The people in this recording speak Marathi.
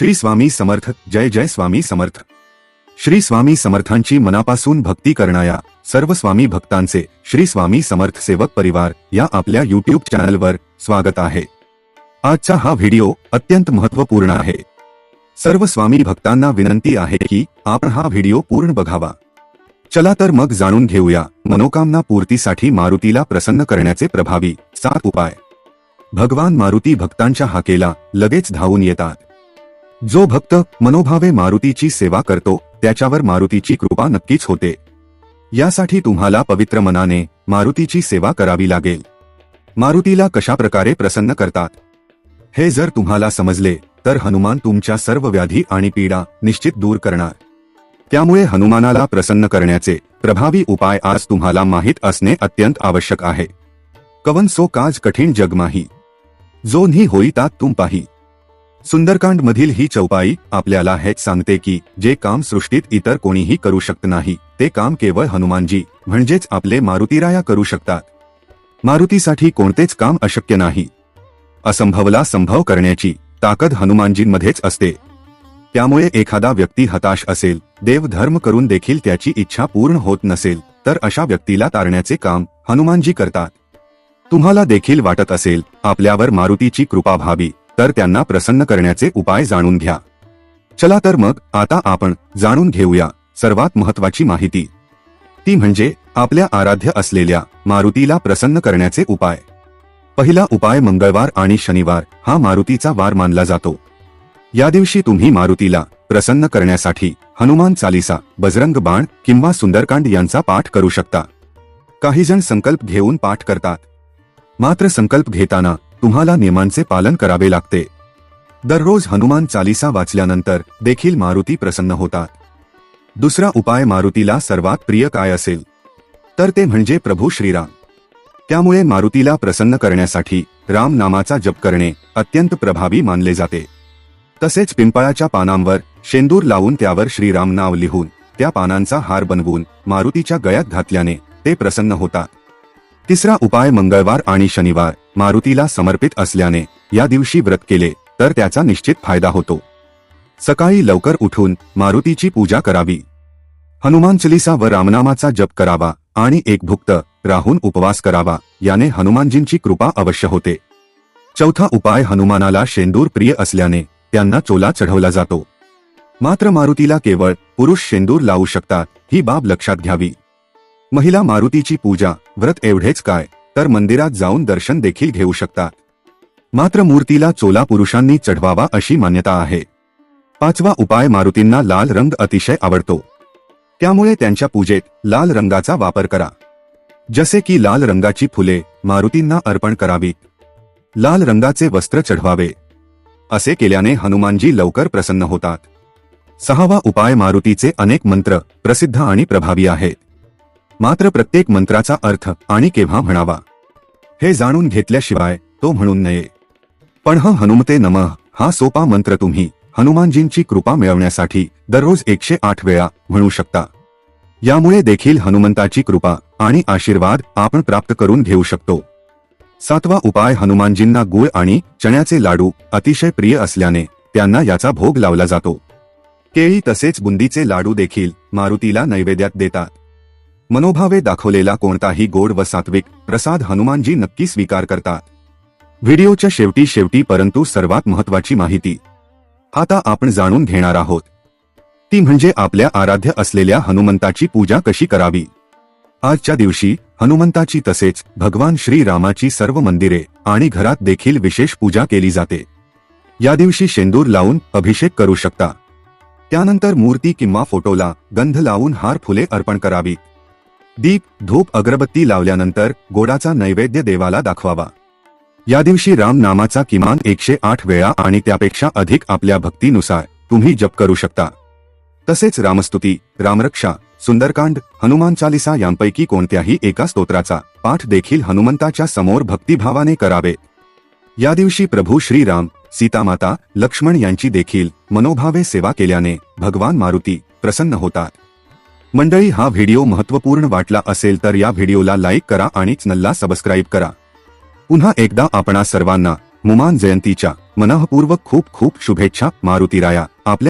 श्री स्वामी समर्थ जय जय स्वामी समर्थ. श्री स्वामी समर्थांची मनापासून भक्ती करणाऱ्या सर्व स्वामी भक्तांचे श्री स्वामी समर्थ सेवक परिवार या आपल्या युट्यूब चॅनलवर स्वागत आहे. आजचा हा व्हिडिओ अत्यंत महत्त्वपूर्ण आहे. सर्व स्वामी भक्तांना विनंती आहे की आपण हा व्हिडिओ पूर्ण बघावा. चला तर मग जाणून घेऊया मनोकामना पूर्तीसाठी मारुतीला प्रसन्न करण्याचे प्रभावी सात उपाय. भगवान मारुती भक्तांच्या हाकेला लगेच धावून येतात. जो भक्त मनोभावे मारुतीची सेवा करतो त्याच्यावर मारुतीची कृपा नक्कीच होते. यासाठी तुम्हाला पवित्र मनाने मारुतीची सेवा करावी लागेल. मारुतीला कशा प्रकारे प्रसन्न करतात? हे जर तुम्हाला समजले तर हनुमान तुमच्या सर्व व्याधी आणि पीडा निश्चित दूर करणार. त्यामुळे हनुमानाला प्रसन्न करण्याचे प्रभावी उपाय आज तुम्हाला माहीत असणे अत्यंत आवश्यक आहे. कवन सो काज कठीण जगमाही जो नी होई तात तुम पाही. सुंदरकांड मधील ही चौपाई आपल्याला हेच सांगते की जे काम सृष्टीत इतर कोणीही करू शकत नाही ते काम केवळ हनुमानजी म्हणजेच आपले मारुतीराया करू शकतात. मारुतीसाठी कोणतेच काम अशक्य नाही. असंभवला संभव करण्याची ताकद हनुमानजींमध्येच असते. त्यामुळे एखादा व्यक्ती हताश असेल देव धर्म करून देखील त्याची इच्छा पूर्ण होत नसेल तर अशा व्यक्तीला तारण्याचे काम हनुमानजी करतात. तुम्हाला देखील वाटत असेल आपल्यावर मारुतीची कृपा व्हावी. तर त्यांना प्रसन्न करण्याचे उपाय जाणून घ्या. चला तर मग आता आपण जाणून घेऊया सर्वात महत्वाची माहिती. ती म्हणजे आपल्या आराध्य असलेल्या मारुतीला प्रसन्न करण्याचे उपाय. पहिला उपाय मंगळवार आणि शनिवार हा मारुतीचा वार मानला जातो. या दिवशी तुम्ही मारुतीला प्रसन्न करण्यासाठी हनुमान चालिसा बजरंग बाण किंवा सुंदरकांड यांचा पाठ करू शकता. काहीजण संकल्प घेऊन पाठ करतात. मात्र संकल्प घेताना तुम्हाला नियमांचे पालन करावे लागते. दररोज हनुमान चालिसा वाचल्यानंतर देखील मारुती प्रसन्न होतात. दुसरा उपाय मारुतीला सर्वात प्रिय काय असेल? तर ते म्हणजे प्रभू श्रीराम. त्यामुळे मारुतीला प्रसन्न करण्यासाठी राम नामाचा जप करणे अत्यंत प्रभावी मानले जाते. तसेच पिंपळाच्या पानांवर शेंदूर लावून त्यावर श्रीराम नाव लिहून त्या पानांचा हार बनवून मारुतीच्या गळ्यात घातल्याने ते प्रसन्न होतात. तिसरा उपाय मंगळवार आणि शनिवार. मारुतीला समर्पित असल्याने या दिवशी व्रत केले तर त्याचा निश्चित फायदा होतो. सकाळी लवकर उठून मारुतीची पूजा करावी. हनुमान चालिसा व रामनामाचा जप करावा आणि एक भुक्त राहून उपवास करावा याने हनुमानजींची कृपा अवश्य होते. चौथा उपाय हनुमानाला शेंदूर प्रिय असल्याने त्यांना चोला चढवला जातो. मात्र मारुतीला केवळ पुरुष शेंदूर लावू शकतात ही बाब लक्षात घ्यावी. महिला मारुतीची पूजा व्रत एवढेच काय? तर मंदिरात जाऊन दर्शन देखील घेऊ शकतात. मात्र मूर्तीला चोला पुरुषांनी चढवावा अशी मान्यता आहे. पाचवा उपाय मारुतींना लाल रंग अतिशय आवडतो. त्यामुळे त्यांच्या पूजेत लाल रंगाचा वापर करा. जसे की लाल रंगाची फुले मारुतींना अर्पण करावी लाल रंगाचे वस्त्र चढवावे. असे केल्याने हनुमानजी लवकर प्रसन्न होतात. सहावा उपाय मारुतीचे अनेक मंत्र प्रसिद्ध आणि प्रभावी आहेत. मात्र प्रत्येक मंत्राचा अर्थ आणि केव्हा म्हणावा हे जाणून घेतल्याशिवाय तो म्हणून नये. पण ह हनुमते नमः हा सोपा मंत्र तुम्ही हनुमानजींची कृपा मिळवण्यासाठी दररोज एकशे आठ वेळा म्हणू शकता. यामुळे देखील हनुमंताची कृपा आणि आशीर्वाद आपण प्राप्त करून घेऊ शकतो. सातवा उपाय हनुमानजींना गुळ आणि चण्याचे लाडू अतिशय प्रिय असल्याने त्यांना याचा भोग लावला जातो. केळी तसेच बुंदीचे लाडू देखील मारुतीला नैवेद्यात देतात. मनोभावे दाखवलेला कोणताही गोड व सात्विक प्रसाद हनुमानजी नक्की स्वीकार करतात. व्हिडिओच्या शेवटी शेवटी परंतु सर्वात महत्वाची माहिती. आता आपण जाणून घेणार आहोत. ती म्हणजे आपल्या आराध्य असलेल्या हनुमंताची पूजा कशी करावी? आजच्या दिवशी हनुमंताची तसेच भगवान श्रीरामाची सर्व मंदिरे आणि घरात देखील विशेष पूजा केली जाते. या दिवशी शेंदूर लावून अभिषेक करू शकता. त्यानंतर मूर्ती किंवा फोटोला गंध लावून हार फुले अर्पण करावी दीप धूप अगरबत्ती लावल्यानंतर गोडाचा नैवेद्य देवाला दाखवावा. या दिवशी राम नामाचा किमान एकशे आठ वेळा आणि त्यापेक्षा अधिक आपल्या भक्तीनुसार तुम्ही जप करू शकता. तसेच रामस्तुती रामरक्षा सुंदरकांड हनुमान चालिसा यांपैकी कोणत्याही एका स्तोत्राचा पाठ देखील हनुमंताच्या समोर भक्तिभावाने करावे. या दिवशी प्रभू श्रीराम सीतामाता लक्ष्मण यांची देखील मनोभावे सेवा केल्याने भगवान मारुती प्रसन्न होतात. मंडळी हा व्हिडिओ महत्त्वपूर्ण वाटला असेल तर या व्हिडिओला लाईक करा आणि चॅनलला सबस्क्राईब करा. पुन्हा एकदा आपणा सर्वांना मुमान जयंतीच्या मनःपूर्वक खूप खूप शुभेच्छा मारुती राया आपल्या